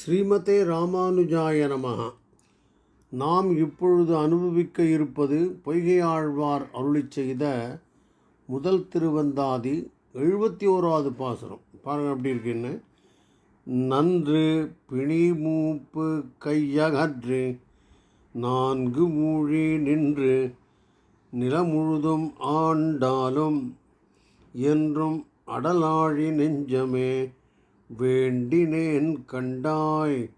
ஸ்ரீமதே ராமானுஜாய நமகா நாம் இப்பொழுது அனுபவிக்க இருப்பது பொய்கையாழ்வார் அருளி செய்த முதல் திருவந்தாதி எழுபத்தி ஓராவது பாசுரம் பாருங்கள் அப்படி இருக்குன்னு நன்று பிணி மூப்பு கையகற்று நான்கு மூழி நின்று நிலமுழுதும் ஆண்டாலும் என்றும் அடலாழி நெஞ்சமே வேண்டினேன் கண்டாய்.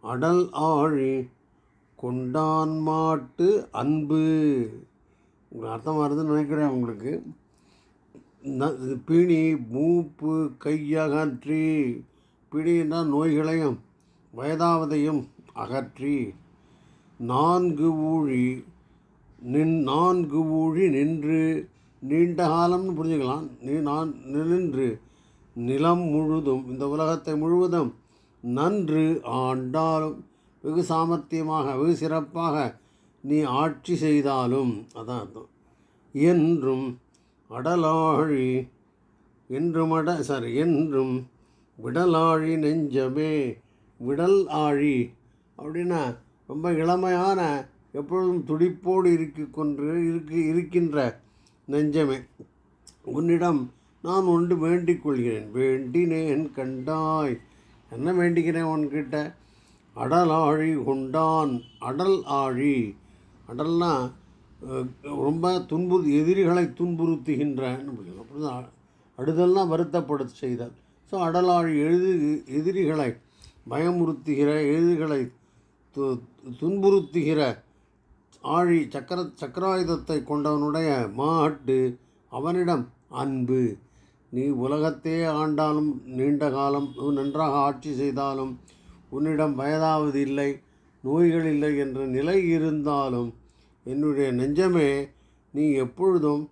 அடல் ஆழி கொண்டான் மாட்டு அன்பு. உங்களுக்கு அர்த்தம் வருதுன்னு நினைக்கிறேன் உங்களுக்கு. ந- பிணி மூப்பு கையகற்றி. பிணின்னா நோய்களையும் வயதாவதையும் அகற்றி. நான்கு ஊழி நின் நான்கு ஊழி நின்று. நீண்ட காலம்னு புரிஞ்சுக்கலாம். நீ நான் நின்று. நிலம் முழுதும் இந்த உலகத்தை முழுவதும் நன்று ஆண்டாலும் வெகு சாமர்த்தியமாக வெகு சிறப்பாக நீ ஆட்சி செய்தாலும் அதான் அர்த்தம். என்றும் அடலாழி என்றும் அட சாரி என்றும் விடலாழி நெஞ்சமே விடல் ஆழி அப்படின்னா ரொம்ப இளமையான எப்பொழுதும் துடிப்போடு இருக்கு கொன்று இருக்கு இருக்கின்ற நெஞ்சமே. உன்னிடம் நான் ஒன்று வேண்டிக் கொள்கிறேன் வேண்டினேன் கண்டாய். என்ன வேண்டிக்கிறேன் உன்கிட்ட? அடல் ஆழி கொண்டான். அடல் ஆழி. அடல்னா ரொம்ப துன்பு எதிரிகளை துன்புறுத்துகின்றன்னு அப்படி அப்படிதான். அடுதல்னா வருத்தப்படுத்த செய்தால். ஸோ அடலாழி எழுது எதிரிகளை பயமுறுத்துகிற எதிரிகளை து துன்புறுத்துகிற ஆழி சக்கர சக்கராயுதத்தை கொண்டவனுடைய மாட்டு அவனிடம் அன்பு. நீ உலகத்தே ஆண்டாலும் நீண்ட காலம் நன்றாக ஆட்சி செய்தாலும் உன்னிடம் வயதாவது இல்லை நோய்கள் இல்லை என்ற நிலை இருந்தாலும் என்னுடைய நெஞ்சமே நீ எப்பொழுதும்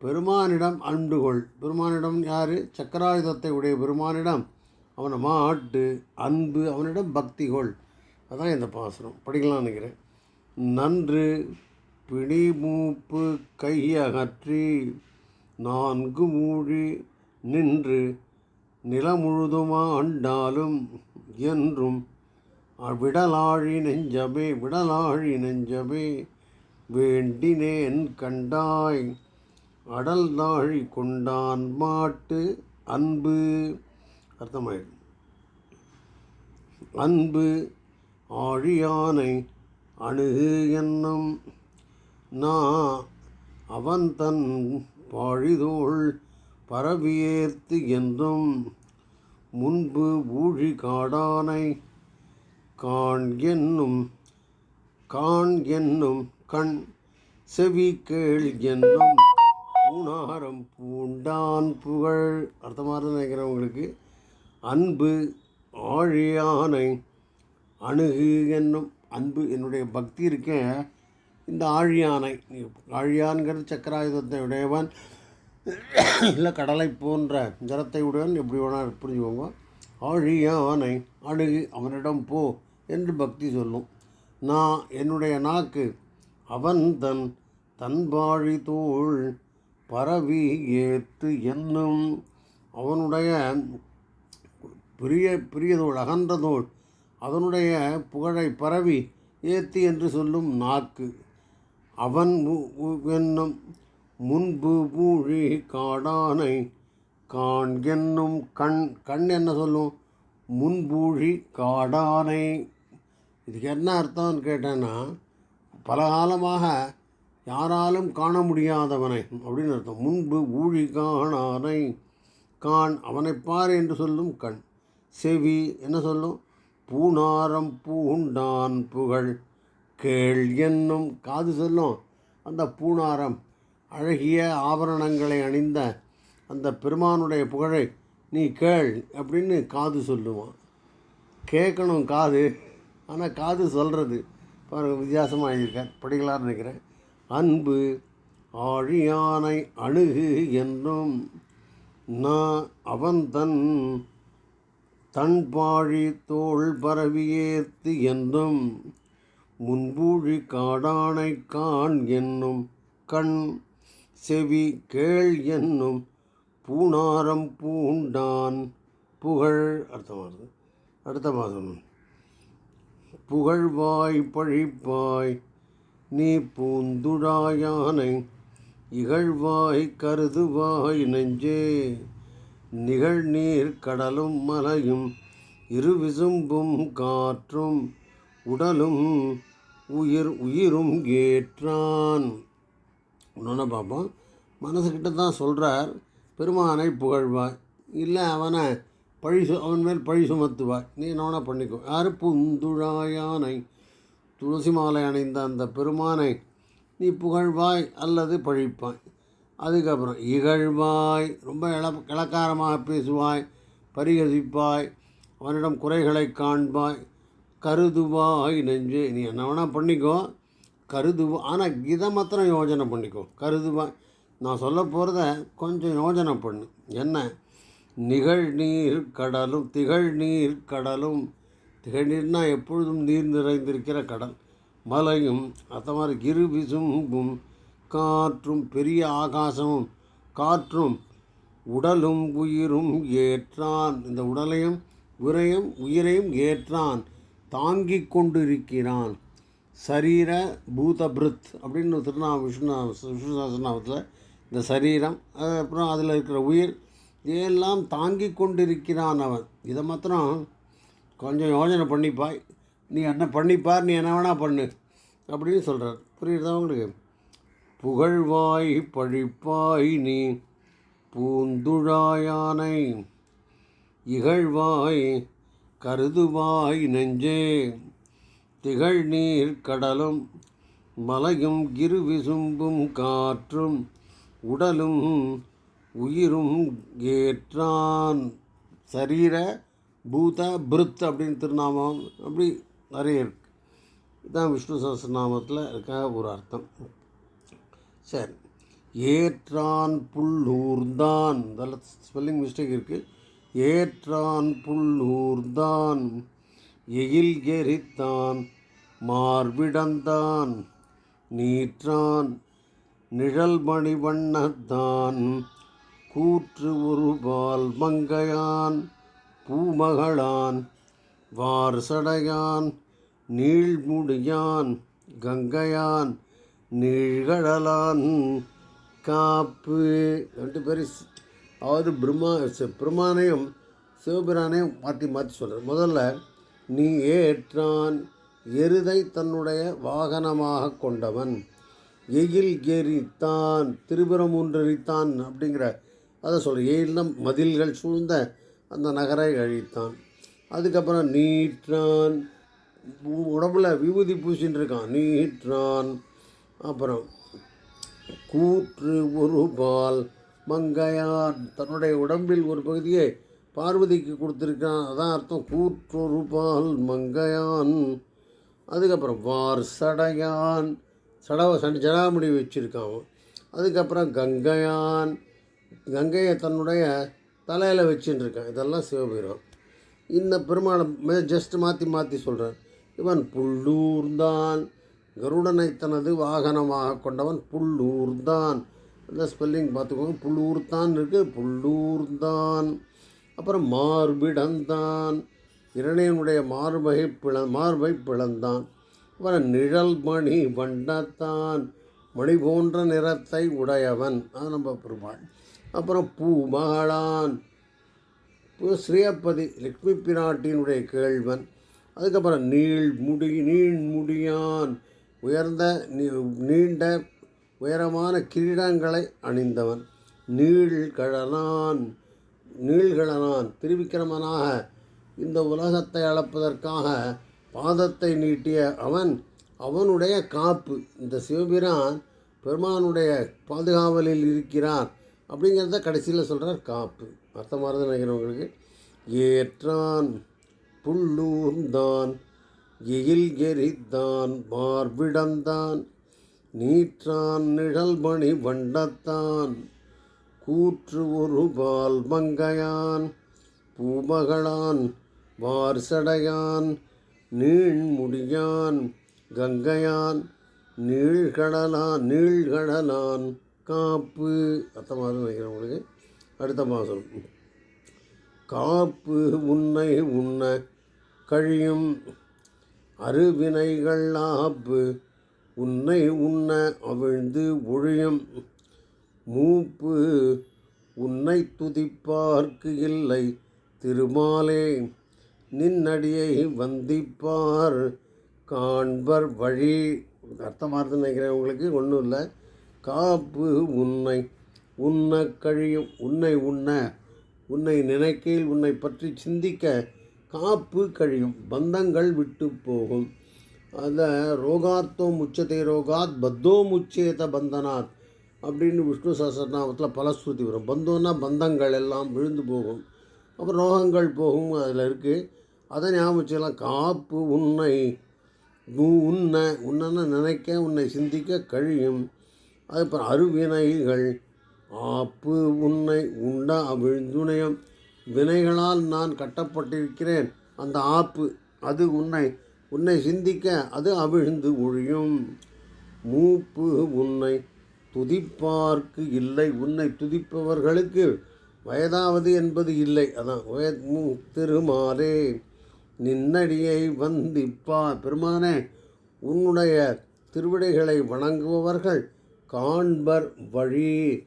பெருமானிடம் அன்பு கொள். பெருமானிடம் யார்? சக்கராயுதத்தை உடைய பெருமானிடம். அவனை மாட்டு அன்பு அவனிடம் பக்தி கொள். அதான் இந்த பாசனம் படிக்கலாம் நினைக்கிறேன். நன்று பிணி மூப்பு கையகற்றி நான்கு மூழி நின்று நிலமுழுதுமா ஆண்டாலும் என்றும் விடலாழி நெஞ்சமே விடலாழி நெஞ்சமே வேண்டினேன் கண்டாய் அடல் நாழி கொண்டான் மாட்டு அன்பு அர்த்தமாயிடும் அன்பு ஆழியானை அணுகு என்னும் நா அவன் தன் பாழிதோள் பரவியேர்த்து என்றும் முன்பு ஊழி காடானை காண் என்னும் காண் என்னும் கண் செவி கேள் என்னும் பூணாரம் பூண்டான் புகழ். அர்த்தமாக நினைக்கிறேன் உங்களுக்கு. அன்பு ஆழியானை அணுகு என்னும் அன்பு என்னுடைய பக்தி இருக்கேன் இந்த ஆழியானை ஆழியான்கிற சக்கராயுதத்தை உடையவன். இல்லை கடலை போன்ற ஜலத்தை உடையவன் எப்படி வேணால் புரிஞ்சுக்கோங்க. ஆழியானை அணுகு அவனிடம் போ என்று பக்தி சொல்லும். நான் என்னுடைய நாக்கு அவன் தன் தன்பாழி தோள் பரவி ஏத்து என்னும் அவனுடைய பிரிய பிரியதோள் அகன்றதோள் அதனுடைய புகழை பரவி ஏத்தி என்று சொல்லும் நாக்கு அவன் உ- என்னும் முன்பு பூழி காடானை காண் என்னும் கண் கண் என்ன சொல்லும்? முன்பூழி காடானை. இதுக்கு என்ன அர்த்தம்னு கேட்டேன்னா பல காலமாக யாராலும் காண முடியாதவனை அப்படின்னு அர்த்தம். முன்பு ஊழி காணானை காண் அவனை பார் என்று சொல்லும் கண். செவி என்ன சொல்லும்? பூணாரம் பூண்டான் புகழ். கேள் என்னும் காது சொல்லும். அந்த பூணாரம் அழகிய ஆபரணங்களை அணிந்த அந்த பெருமானுடைய புகழை நீ கேள் அப்படின்னு காது சொல்லுவான். கேட்கணும் காது. ஆனால் காது சொல்கிறது பாருங்கள் வித்தியாசமாக எழுதியிருக்கார் படிக்கலாம்னு நினைக்கிறேன். அன்பு ஆழியானை அணுகு என்றும் நான் அவன் தன் தன் பாழி தோள் பரவியேத்து என்றும் முன்பூழி காடானை காண் என்னும் கண் செவி கேள் என்னும் பூணாரம் பூண்டான். புகழ் அர்த்தமாகுது அடுத்த மாதம். புகழ்வாய் பழிப்பாய் நீ பூந்துழாயானை இகழ்வாய் கருதுவாய் நெஞ்சே. நிகழ்நீர் கடலும் மலையும் இருவிசும்பும் காற்றும் உடலும் உயிர் உயிரும் ஏற்றான். இன்னொன்று பார்ப்போம். மனசுக்கிட்ட தான் சொல்கிறார் பெருமானை புகழ்வாய். இல்லை அவனை பழி சு அவன் மேல் பழி சுமத்துவாய். நீ என்னவனா பண்ணிக்கோ. யார் புந்துழாயானை துளசி மாலை அணிந்த அந்த பெருமானை நீ புகழ்வாய் அல்லது பழிப்பாய். அதுக்கப்புறம் இகழ்வாய். ரொம்ப இள இளக்காரமாக பேசுவாய் பரிகசிப்பாய் அவனிடம் குறைகளை காண்பாய் கருதுவாய் நெஞ்சு. நீ என்ன வேணால் பண்ணிக்கோ. கருதுவோம் ஆனால் இதை மாத்திரம் யோஜனை பண்ணிக்கோ. கருதுவேன் நான் சொல்ல போகிறத கொஞ்சம் யோஜனை பண்ணு. என்ன? நிகழ்நீர் கடலும் திகழ்நீர் கடலும். திகழ்நீர்னா எப்பொழுதும் நீர் நிறைந்திருக்கிற கடல். மலையும் அந்த மாதிரி இரு விசும்பும் காற்றும் பெரிய ஆகாசமும் காற்றும் உடலும் உயிரும் ஏற்றான். இந்த உடலையும் உரையும் உயிரையும் ஏற்றான். தாங்கிக் கொண்டிருக்கிறான். சரீர பூதபிருத் அப்படின்னு திருநா விஷ்ணு விஷ்ணு சஹஸ்ரநாமத்தில் இந்த சரீரம் அப்புறம் அதில் இருக்கிற உயிர் இதையெல்லாம் தாங்கி கொண்டிருக்கிறான் அவன். இதை மாத்திரம் கொஞ்சம் யோஜனை பண்ணிப்பாய். நீ என்ன பண்ணிப்பார் நீ என்ன வேணா பண்ணு அப்படின்னு சொல்கிறார் புரியுதா உங்களுக்கு? புகழ்வாய் பழிப்பாய் நீ பூந்துழாயானை இகழ்வாய் கருதுவாய் நெஞ்சே. திகழ் நீர் கடலும் மலையும் கிருவிசும்பும் காற்றும் உடலும் உயிரும் ஏற்றான். சரீர பூத பிருத் அப்படின்னு திருநாமம் அப்படி நிறைய இருக்கு. இதுதான் விஷ்ணு சஹஸ்ரநாமத்தில் இருக்க ஒரு அர்த்தம். சரி. ஏற்றான் புல்லூர்தான் அதில் ஸ்பெல்லிங் மிஸ்டேக் இருக்குது ஏற்றான் புல்லூர்தான் எயில் எரித்தான். மார்விடந்தான் நீற்றான் நிழல்மணி வண்ணத்தான் கூற்று உருபால் மங்கையான் பூமகளான் வார்சடையான் நீழ்முடியான் கங்கையான் நீழ்கடலான் காப்பு ரெண்டு பேரும் அதாவது பிரம்மா சி- சிவபிரானையும் மாற்றி மாற்றி சொல்கிறார் முதல்ல நீ ஏற்றான் எருதை தன்னுடைய வாகனமாக கொண்டவன். எயில் திருபுரம் திருபுறமூன்றெரித்தான் அப்படிங்கிற அதை சொல்கிற எயில்னா மதில்கள் சூழ்ந்த அந்த நகரை அழித்தான். அதுக்கப்புறம் நீற்றான். உடம்புல விபூதி பூசின்னு இருக்கான் நீற்றான். அப்புறம் கூற்று ஒரு பால் மங்கையான். தன்னுடைய உடம்பில் ஒரு பகுதியை பார்வதிக்கு கொடுத்துருக்கான். அதான் அர்த்தம். கூற்றொரு பால் மங்கையான். அதுக்கப்புறம் வார் சடையான் சடவ சன் ஜடாமுடி வச்சுருக்கான் அதுக்கப்புறம் கங்கையான். கங்கையை தன்னுடைய தலையில் வச்சுட்டு இருக்கான் இதெல்லாம் சிவபெருமான். இந்த பெருமாளை ஜஸ்ட் மாற்றி மாற்றி சொல்கிறார் இவன் புல்லூர்தான் கருடனை தனது வாகனமாக கொண்டவன் புல்லூர்தான் இந்த ஸ்பெல்லிங் பார்த்துக்கோங்க. புல்லூர்தான் இருக்குது புல்லூர்தான் அப்புறம் மார்பிடந்தான். இரணையனுடைய மார்பை பிள மார்பை பிளந்தான். அப்புறம் நிழல் மணி வண்டத்தான் மணி போன்ற நிறத்தை உடையவன். அது நம்ம பெருமாள். அப்புறம் பூ மகளான் ஸ்ரீயப்பதி லக்ஷ்மி பிராட்டியினுடைய கேள்வன். அதுக்கப்புறம் நீள் முடி நீள் முடியான். உயர்ந்த நீ- நீண்ட உயரமான கிரீடங்களை அணிந்தவன். நீழ்கழலான் நீள்கழலான். திருவிக்கிரமனாக இந்த உலகத்தை அளப்பதற்காக பாதத்தை நீட்டிய அவன் அவனுடைய காப்பு. இந்த சிவபிரான் பெருமானுடைய பாதுகாவலில் இருக்கிறார் அப்படிங்கிறத கடைசியில் சொல்கிறார் காப்பு. அர்த்தமானது நினைக்கிறவங்களுக்கு ஏற்றான் புல்லூர்ந்தான் எயில் எரித்தான் மார்பிடந்தான் நீற்றான் நிழல்மணி வண்டத்தான் கூற்று ஒரு பால் மங்கையான் பூமகளான் வார்சடையான் நீழ்முடியான் கங்கையான் நீழ்கடலான் நீழ்கடலான் காப்பு. அர்த்தமாக நினைக்கிறேன் உங்களுக்கு. அடுத்த மாதம் காப்பு உன்னை உண்ண கழியும் அருவினைகள் ஆப்பு. உன்னை உண்ண அவிழ்ந்து ஒழியும் மூப்பு. உன்னை துதிப்பார்க்கு இல்லை திருமாலே. நின்னடியை வந்திப்பார் காண்பர் வழி. அர்த்தமாக நினைக்கிறேன் உங்களுக்கு ஒன்றும் இல்லை. காப்பு உன்னை உண்ண கழியும் உன்னை உண்ண உன்னை நினைக்கையில் உன்னை பற்றி சிந்திக்க காப்பு கழியும் பந்தங்கள் விட்டு போகும். அதை ரோகாத்தோ முச்சத்தை ரோகாத் பத்தோ முச்சேத பந்தனாத் அப்படின்னு விஷ்ணு சஹஸ்ரநாமத்தில் பலஸ்ருதி வரும். பந்தோன்னா பந்தங்கள் எல்லாம் விழுந்து போகும். அப்புறம் ரோகங்கள் போகும் அதில் இருக்குது அதை ஞாபகம் வச்சுக்கலாம் காப்பு உன்னை உ- உன்னை உன்னன்னு நினைக்க உன்னை சிந்திக்க கழியும். அதுக்கப்புறம் அருவினைகள் ஆப்பு உன்னை உண்டா விழுந்துணையம் வினைகளால் நான் கட்டப்பட்டிருக்கிறேன். அந்த ஆப்பு அது உன்னை உன்னை சிந்திக்க அது அவிழ்ந்து ஒழியும். மூப்பு உன்னை துதிப்பார்க்கு இல்லை. உன்னை துதிப்பவர்களுக்கு வயதாவது என்பது இல்லை. அதான் வய- மூ- திருமாலே. நின்னடியை வந்திப்பா. பெருமானே உன்னுடைய திருவிடைகளை வணங்குபவர்கள் காண்பர் வழி.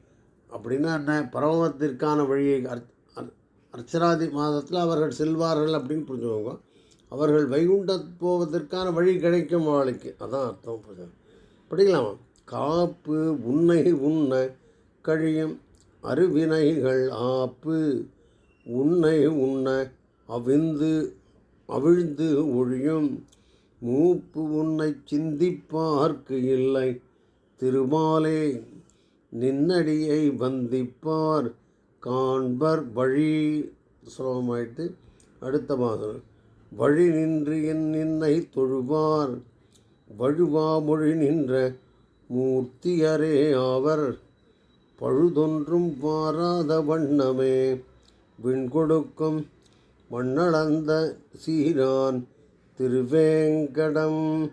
அப்படின்னா என்ன? பரமத்திற்கான வழியை அர்- அர்ச்சராதி மாதத்தில் அவர்கள் செல்வார்கள் அப்படின்னு புரிஞ்சுக்கோங்க. அவர்கள் வைகுண்ட போவதற்கான வழி கிடைக்கும் அவளுக்கு அதான் அர்த்தம் புரிஞ்சு படிக்கலாமா? காப்பு உன்னை உண்ண கழியும் அருவினைகள் ஆப்பு. உன்னை உண்ண அவிந்து அவிழ்ந்து ஒழியும். மூப்பு உன்னை சிந்திப்பார்க்கு இல்லை. திருமாலே நின்னடியை வந்திப்பார். காண்பர் வழி சுலபமாயிட்டு அடுத்த மாதம் வழி நின்று என் நின்னை தொழுவார். வழுவா மொழி நின்ற மூர்த்தியரே ஆவர். பழுதொன்றும் பாராத வண்ணமே. விண்கொடுக்கும் மண்ணளந்த சீரான் திருவேங்கடம்.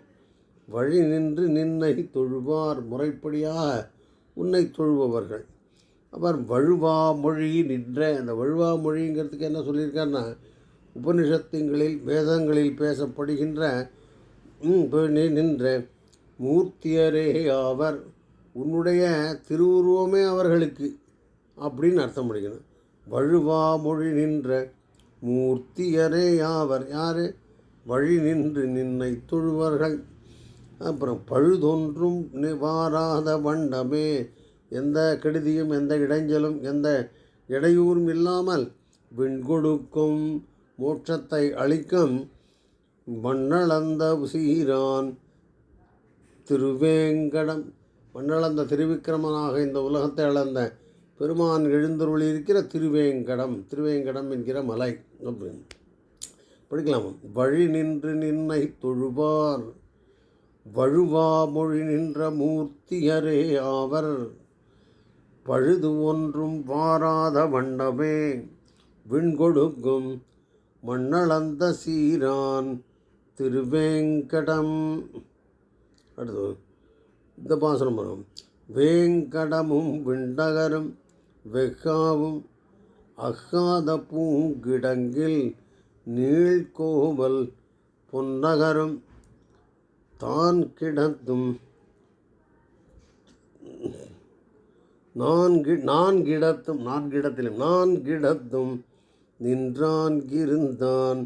வழி நின்று நின்னை தொழுவார் முறைப்படியாக உன்னை தொழுபவர்கள். அவர் வழுவா மொழி நின்ற அந்த வழுவா மொழிங்கிறதுக்கு என்ன சொல்லியிருக்காருன்னா உபனிஷத்துங்களில் வேதங்களில் பேசப்படுகின்ற நின்ற மூர்த்தியரே ஆவர். உன்னுடைய திருவுருவமே அவர்களுக்கு அப்படின்னு அர்த்தம் முடிக்கணும் வழுவா மொழி நின்ற மூர்த்தியரே யாவர் யார்? வழி நின்று நின்னை தொழுவர்கள். அப்புறம் பழுதொன்றும் நிவாராத வண்டமே எந்த கெடுதியும் எந்த இடைஞ்சலும் எந்த இடையூறும் இல்லாமல் விண்கொடுக்கும் மோட்சத்தை அளிக்கும் மண்ணளந்த சீரான் திருவேங்கடம். மண்ணளந்த திருவிக்கிரமனாக இந்த உலகத்தை அளந்த பெருமான் எழுந்தருளி இருக்கிற திருவேங்கடம் திருவேங்கடம் என்கிற மலை. அப்படின்னு. படிக்கலாமா? வழி நின்று நின்னை தொழுவார் வழுவா மொழி நின்ற மூர்த்தியரே ஆவர் பழுது ஒன்றும் வாராத வண்ணமே விண்கொடுக்கும் மண்ணளந்த சீரான் திருவேங்கடம். அடுத்து இந்த பாசனம் வரும். வேங்கடமும் விண்டகரும் வெகாவும் அகாத பூங்கிடங்கில் நீழ்கோவல் பொன்னகரம் தான் கிடந்தும் நான்கு நான்கிடத்தும் நான்கிடத்திலும் நான்கிடத்தும் நின்றான் இருந்தான்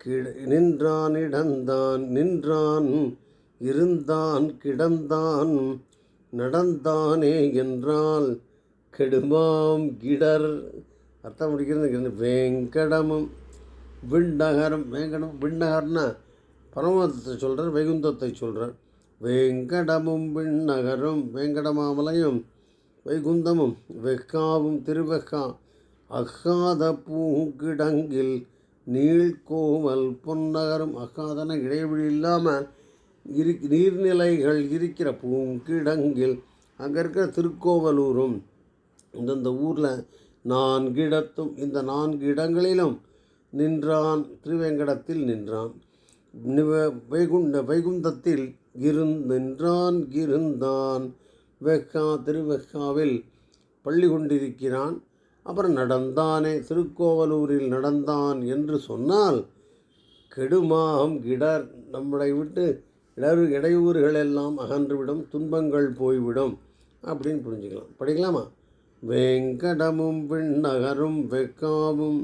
கிட நின்றான் இடந்தான் நின்றான் இருந்தான் கிடந்தான் நடந்தானே என்றால் கெடுமாம் கிடர். அர்த்தம் முடிக்கிறது வெங்கடமும். விண்ணகரம் வேங்கடம் விண்ணகர்னா பரமத்தை சொல்கிறார் வைகுந்தத்தை சொல்கிறார் வேங்கடமும் விண்ணகரும் வேங்கடமாமலையும் வைகுந்தமும் வெக்காவும் திருவெக்கா அகாத பூங்கிடங்கில் நீழ்கோவல் பொன்னகரும். அகாதன இடைவெளி இல்லாமல் இரு நீர்நிலைகள் இருக்கிற பூங்கிடங்கில் அங்கே இருக்கிற திருக்கோவலூரும் இந்தந்த ஊரில் நான்கிடத்தும் இந்த நான்கு இடங்களிலும் நின்றான் திருவேங்கடத்தில் நின்றான். நிவ- வைகுண்ட வைகுந்தத்தில் இருந் நின்றான் இருந்தான் வெக்கா திருவெக்காவில் பள்ளி கொண்டிருக்கிறான். அப்புறம் நடந்தானே திருக்கோவலூரில் நடந்தான் என்று சொன்னால் கெடுமாம் கிடர். நம்மளை விட்டு இடர் இடையூறுகள் எல்லாம் அகன்றுவிடும் துன்பங்கள் போய்விடும் அப்படின்னு புரிஞ்சுக்கலாம். படிக்கலாமா? வேங்கடமும் விண்ணகரும் வெக்காவும்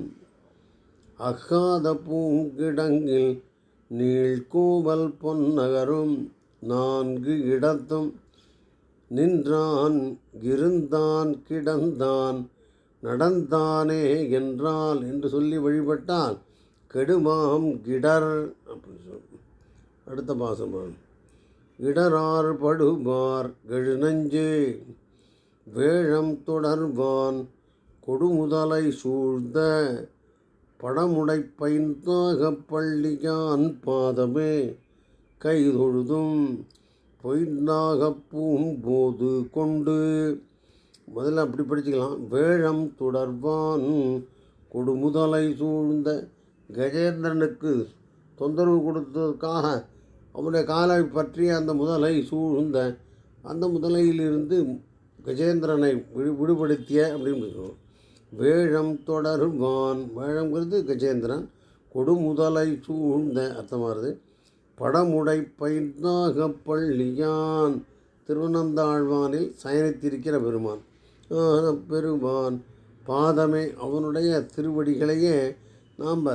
அகாத பூங்கிடங்கில் நீழ்கூவல் பொன்னகரும் நான்கு இடத்தும் நின்றான் இருந்தான் கிடந்தான் நடந்தானே என்றால் என்று சொல்லி வழிபட்டால் கெடுமாம் கிடர் அப்படின்னு சொல்லு. அடுத்த பாசமான் இடரார் படுபார் கெழுநஞ்சே. வேழம் தொடர்வான் கொடுமுதலை சூழ்ந்த படமுடை பைந்தாக பள்ளியான் பாதமே. கைதொழுதும் பொய்நாக போது கொண்டு முதல்ல அப்படி படிச்சுக்கலாம். வேழம் தொடர்வான் கொடுமுதலை சூழ்ந்த கஜேந்திரனுக்கு தொந்தரவு கொடுத்ததுக்காக அவனுடைய காலை பற்றி அந்த முதலை சூழ்ந்த அந்த முதலையிலிருந்து கஜேந்திரனை விடு விடுபடுத்திய அப்படின்னு வேழம் தொடருவான். வேழங்கிறது கஜேந்திரன் கொடுமுதலை சூழ்ந்த அர்த்தமாகுது படமுடை பைந்தாக பள்ளியான் திருவனந்தாழ்வானில் சயனித்திருக்கிற பெருமான். பெருமான் பாதமே அவனுடைய திருவடிகளையே நாம்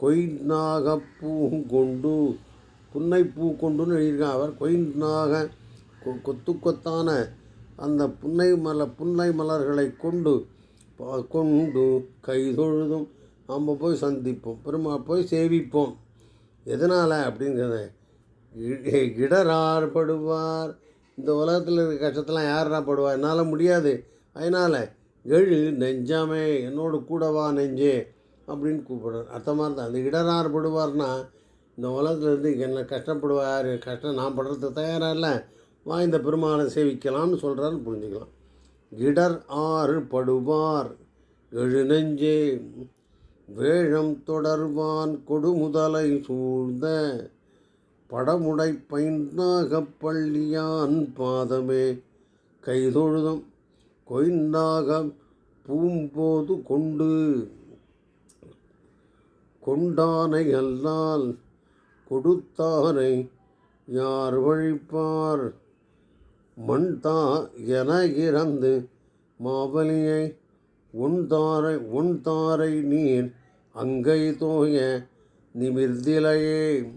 கொய்நாக பூங்கொண்டு புன்னை பூ கொண்டுன்னு எழுதியிருக்கான். அவர் கொய்நாக கொ- கொத்து கொத்தான அந்த புன்னை மல புன்னை மலர்களை கொண்டு பா- கொண்டு கைதொழுதும் நம்ம போய் சந்திப்போம். பெருமா போய் சேவிப்போம். எதனால் அப்படிங்கிறத இ- இடரார் படுவார். இந்த உலகத்தில் இருக்க கஷ்டத்தெல்லாம் யாரா படுவா? என்னால் முடியாது. அதனால் எழு நெஞ்சாமே என்னோடு கூடவா நெஞ்சே அப்படின்னு கூப்பிடுறார். அர்த்தமாக இருந்தால் அந்த இடரார் படுவார்னா இந்த உலகத்துலேருந்து என்ன கஷ்டப்படுவார். கஷ்டம் நான் படுறதுக்கு தயாராக இல்லை. வாய்ந்த பெருமானை சேவிக்கலாம்னு சொல்கிறாரு புரிஞ்சுக்கலாம். இடர் ஆறு படுவார் எழுநெஞ்சே வேழம் தொடர்வான் கொடுமுதலை சூழ்ந்த படமுடை பைந்தாக பள்ளியான் பாதமே. கைதொழுதம் கொய்ந்தாக பூம்போது கொண்டு கொண்டானை அல்லால் கொடுத்தானை யார் வழிப்பார்? மண்தா என இறந்து மாவலியை உண்தாரை உண்தாரை நீர் அங்கை தோய நிமிர்திலையே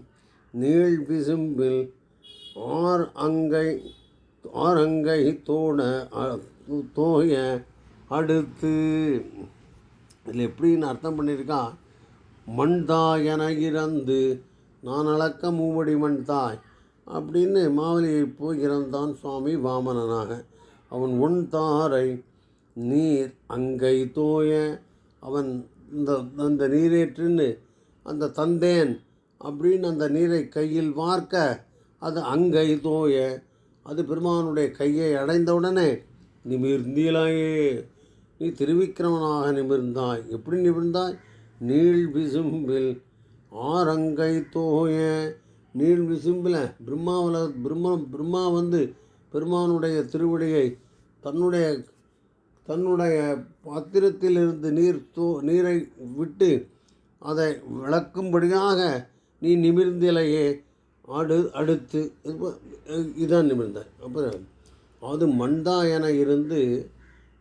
நீள் விசும்பில் ஆர் அங்கை ஆரங்கை தோட தோய அடுத்து. இதில் எப்படின்னு அர்த்தம் பண்ணியிருக்கா? மண்தாய் என இறந்து நான் அளக்க மூவடி மண்தாய் அப்படின்னு மாவலியை போகிறந்தான் சுவாமி வாமனனாக. அவன் உன் தாரை நீர் அங்கை தோய. அவன் இந்த அந்த நீரேற்றுன்னு அந்த தந்தேன் அப்படின்னு அந்த நீரை கையில் வார்க்க அது அங்கை தோய. அது பெருமானுடைய கையை அடைந்தவுடனே நிமிர்ந்தீலாயே நீ திருவிக்கிரமனாக நிமிர்ந்தாய். எப்படி நிமிர்ந்தாய்? நீள் விசும்பில் ஆரங்கை தோய. நீள் விசும்பில். பிரம்மாவில் பிரம்மா பிரம்மா வந்து பெருமானுடைய திருவடியை தன்னுடைய தன்னுடைய பாத்திரத்திலிருந்து நீர் தூ நீரை விட்டு அதை விளக்கும்படியாக நீ நிமிர்ந்திலையே. அடு அடுத்து இதான் நிமிர்ந்த அப்புறம் அது மண்டா என இருந்து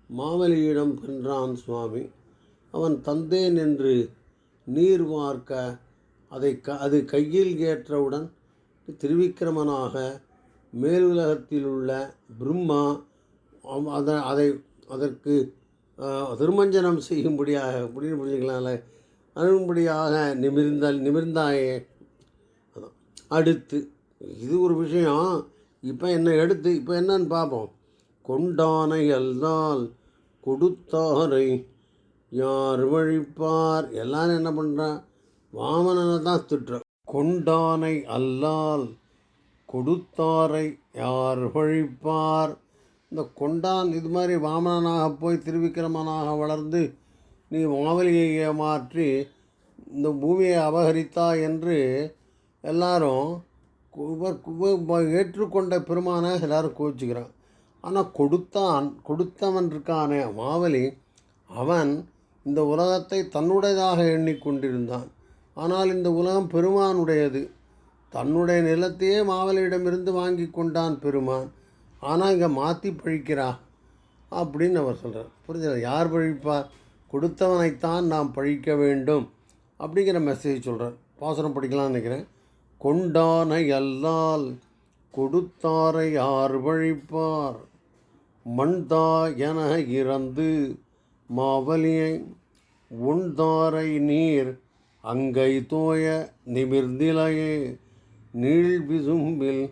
மாவலியிடம் சென்றான் சுவாமி. அவன் தந்தேன் என்று நீர் வார்க்க அதை க அது கையில் ஏற்றவுடன் திருவிக்கிரமனாக மேலுலகத்தில் உள்ள பிரம்மா அதை அதை அதற்கு திருமஞ்சனம் செய்யும்படியாக அப்படின்னு புரிஞ்சுக்கலாம்ல அரும்படியாக நிமிர்ந்தால் நிமிர்ந்தாயே. அதான். அடுத்து இது ஒரு விஷயம். இப்போ என்ன எடுத்து இப்போ என்னன்னு பார்ப்போம் கொண்டானை அல்லால் கொடுத்தாரை யார் வழிப்பார் எல்லாரும் என்ன பண்ணுறான் வாமனனை தான் திட்டுறோம் கொண்டானை அல்லால் கொடுத்தாரை யார் வழிப்பார் இந்த கொண்டான் இது மாதிரி வாமனனாக போய் திருவிக்கிரமனாக வளர்ந்து நீ மாவலியை ஏமாற்றி இந்த பூமியை அபகரித்தா என்று எல்லாரும் ஏற்றுக்கொண்ட பெருமானை எல்லாரும் கோச்சிக்கிறான் ஆனால் கொடுத்தான் கொடுத்தவன் இருக்கானே மாவலி அவன் இந்த உலகத்தை தன்னுடையதாக எண்ணிக்கொண்டிருந்தான். ஆனால் இந்த உலகம் பெருமானுடையது. தன்னுடைய நிலத்தையே மாவலியிடமிருந்து வாங்கி கொண்டான் பெருமான். ஆனால் இங்கே மாற்றி பழிக்கிறா? அப்படின்னு அவர் சொல்கிறார் புரிஞ்சல யார் பழிப்பார்? கொடுத்தவனைத்தான் நாம் பழிக்க வேண்டும். அப்படிங்கிற மெசேஜ் சொல்கிறார் பாசனம் படிக்கலாம்னு நினைக்கிறேன். கொண்டானை அல்லால் கொடுத்தாரை யார் பழிப்பார்? மண்தா என இறந்து மாவலியை உண்தாரை நீர் அங்கை தோய நிமிர்ந்திலையே நீள் விசும்பில்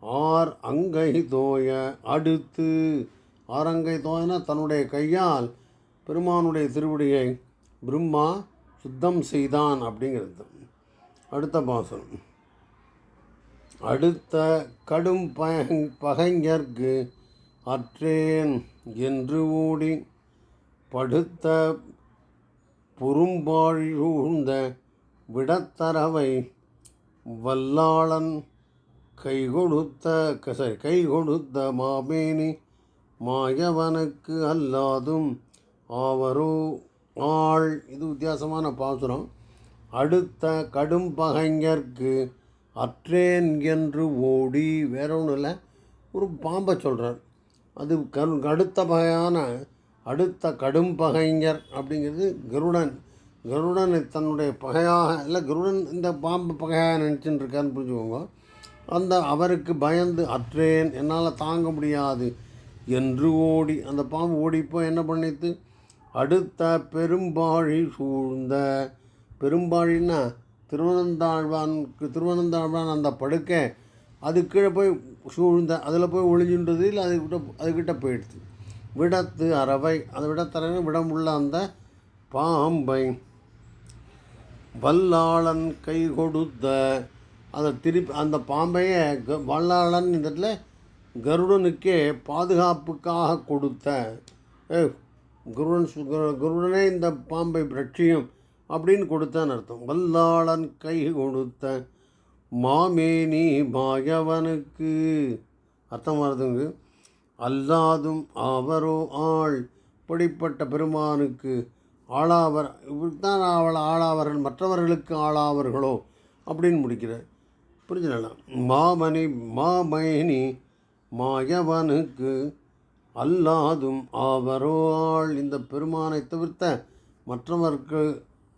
ஆர் அங்கை தோய அடுத்து. ஆரங்கை தோயன தன்னுடைய கையால் பெருமானுடைய திருவடியை பிரம்மா சுத்தம் செய்தான் அப்படிங்கிறது. அடுத்த பாசனம் அடுத்த கடும் பய பகைஞர்க்கு அற்றேன் என்று ஓடி படுத்த புறம்பாழிழ்ந்த விடத்தரவை வல்லாளன் கை கொடுத்த கசை கை கொடுத்த மாமேனி மாயவனுக்கு அல்லாதும் ஆவரோ ஆள். இது வித்தியாசமான பாசுரம். அடுத்த கடும் பகைஞர்க்கு அற்றேன் என்று ஓடி வேற ஒன்றும் இல்லை ஒரு பாம்பை சொல்கிறார் அது கரு அடுத்த வகையான அடுத்த கடும் பகைஞர் அப்படிங்கிறது கருடன். கருடன் தன்னுடைய பகையாக இல்லை கருடன் இந்த பாம்பு பகையாக நினச்சின்னு இருக்கான்னு புரிஞ்சுக்கோங்க. அந்த அவருக்கு பயந்து அற்றேன் என்னால் தாங்க முடியாது என்று ஓடி அந்த பாம்பு ஓடிப்போ என்ன பண்ணித்து? அடுத்த பெரும்பாழி சூழ்ந்த பெரும்பாழின்னா திருவனந்தாழ்வானுக்கு திருவனந்தாழ்வான் அந்த படுக்கை அது கீழே போய் சூழ்ந்த அதில் போய் ஒளிஞ்சுன்றது இல்லை அதுக்கிட்ட அதுக்கிட்ட போயிடுச்சு விடத்து அறவை அந்த விடத்தரவை விடமுள்ள அந்த பாம்பை வல்லாளன் கை கொடுத்த அதை திருப்பி அந்த பாம்பையே க வல்லாளன் இந்த இடத்துல கருடனுக்கே பாதுகாப்புக்காக கொடுத்த. ஏ குருடன் குருடனே இந்த பாம்பை ரட்சியும் அப்படின்னு கொடுத்தான்னு அர்த்தம். வல்லாளன் கை கொடுத்த மாமேனி மாயவனுக்கு. அர்த்தம் வருதுங்க அல்லாதும் அவரோ ஆள். இப்படிப்பட்ட பெருமானுக்கு ஆளாவர் இவர்தான் அவள் ஆளாவர்கள் மற்றவர்களுக்கு ஆளாவர்களோ அப்படின்னு முடிக்கிறார். புரிஞ்சுக்கலாம் மாமணி மாமயனி மாயவனுக்கு அல்லாதும் அவரோ ஆள். இந்த பெருமானை தவிர்த்த மற்றவருக்கு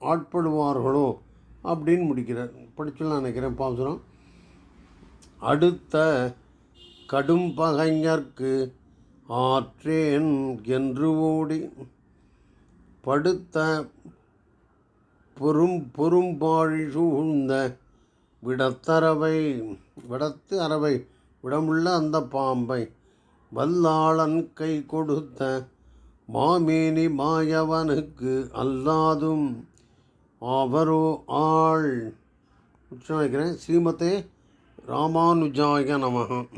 ஆட்படுவார்களோ அப்படின்னு முடிக்கிறார். படிச்சுலாம் நினைக்கிறேன் பாசுரம் அடுத்த கடும் பகைஞர்க்கு ஆற்றேன் என்று ஓடி படுத்த பொறும் பொறும்பாழி சூழ்ந்த விடத்தரவை விடத்து அரவை விடமுள்ள அந்த பாம்பை வல்லாளன் கை கொடுத்த மாமேனி மாயவனுக்கு அல்லாதும் அவரோ ஆள். உச்சம் ஸ்ரீமதே ராமானுஜாய நமகம்